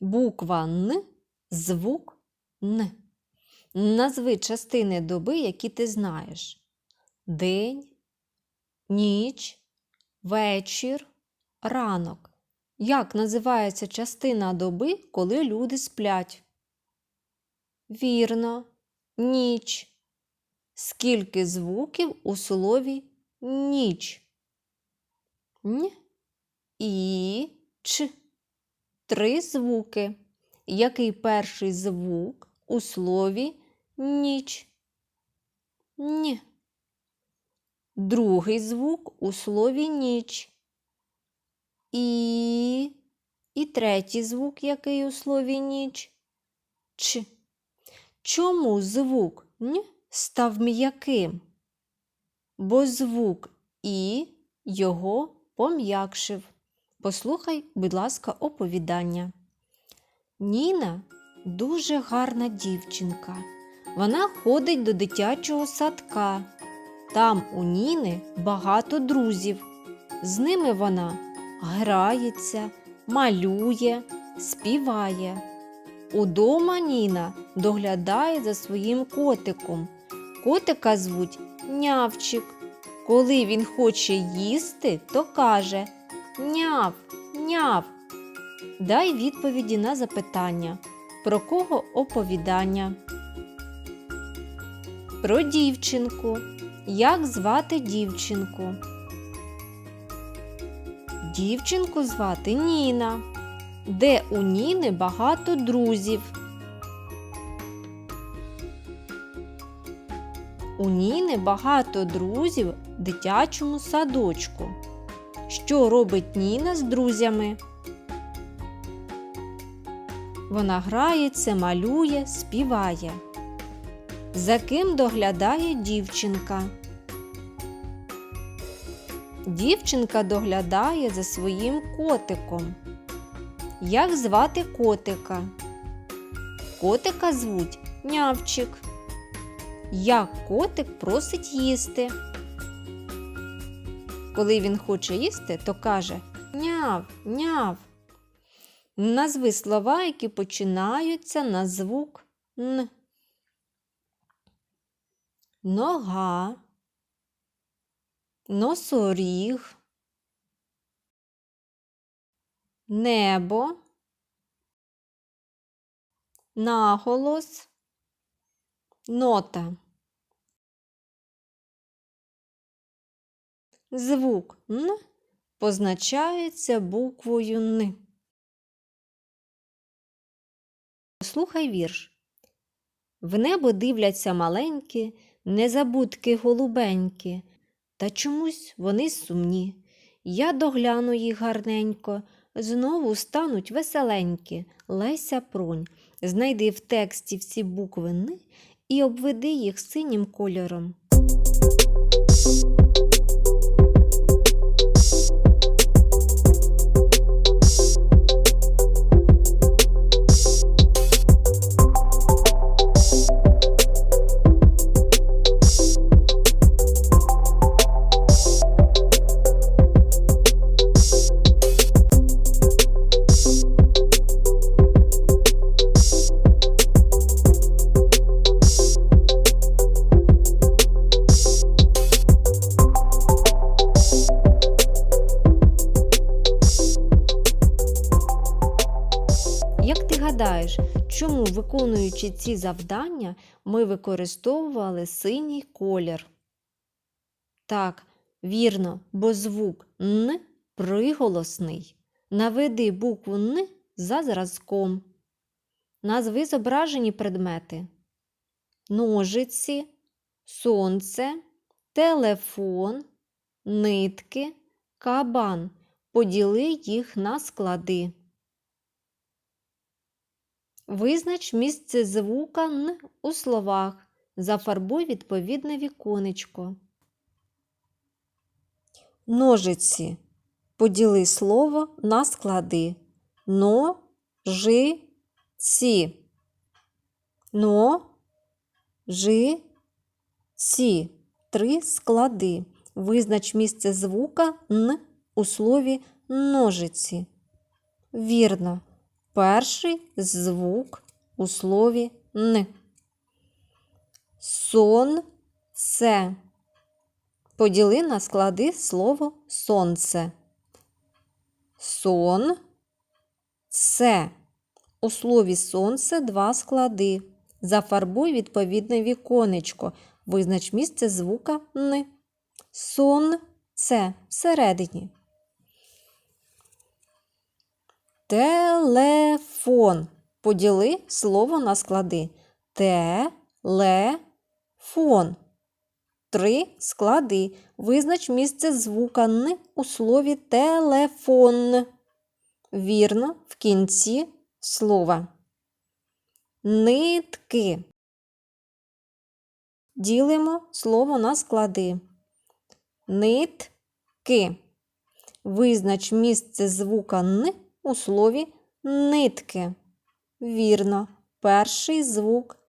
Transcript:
Буква Н, звук Н. Назви частини доби, які ти знаєш. День, ніч, вечір, ранок. Як називається частина доби, коли люди сплять? Вірно, ніч. Скільки звуків у слові ніч? Н, і, ч. Три звуки. Який перший звук у слові ніч? Н. Другий звук у слові ніч. І. І третій звук, який у слові ніч? Ч. Чому звук н став м'яким? Бо звук і його пом'якшив. Послухай, будь ласка, оповідання. Ніна дуже гарна дівчинка. Вона ходить до дитячого садка. Там у Ніни багато друзів. З ними вона грається, малює, співає. Удома Ніна доглядає за своїм котиком. Котика звуть нявчик. Коли він хоче їсти, то каже Няв, няв. Дай відповіді на запитання. Про кого оповідання? Про дівчинку. Як звати дівчинку? Дівчинку звати Ніна. Де у Ніни багато друзів? У Ніни багато друзів в дитячому садочку. Що робить Ніна з друзями? Вона грається, малює, співає. За ким доглядає дівчинка? Дівчинка доглядає за своїм котиком. Як звати котика? Котика звуть нявчик. Як котик просить їсти? Коли він хоче їсти, то каже няв, няв. Назви слова, які починаються на звук Н. Нога, носоріг, небо, наголос, нота. Звук Н позначається буквою Н. Слухай вірш. В небо дивляться маленькі, незабудки голубенькі, та чомусь вони сумні. Я догляну їх гарненько, знову стануть веселенькі. Леся Пронь. Знайди в тексті всі букви Н і обведи їх синім кольором. Як ти гадаєш, чому, виконуючи ці завдання, ми використовували синій колір? Так, вірно, бо звук Н приголосний. Наведи букву Н за зразком. Назви зображені предмети. Ножиці, сонце, телефон, нитки, кабан. Поділи їх на склади. Визнач місце звука Н у словах. Зафарбуй відповідне віконечко. Ножиці. Поділи слово на склади. Но, жи, ці. Но, жи, ці. Три склади. Визнач місце звука Н у слові ножиці. Вірно. Перший звук у слові Н. Сонце. Поділи на склади слово сонце. Сон. Це. У слові сонце два склади. Зафарбуй відповідне віконечко. Визнач місце звука Н. Сон. Це всередині. Телефон. Поділи слово на склади. Те-ле-фон. Три склади. Визнач місце звука Н у слові телефон. Вірно, в кінці слова. Нитки. Ділимо слово на склади. Нитки. Визнач місце звука Н у слові нитки. Вірно, перший звук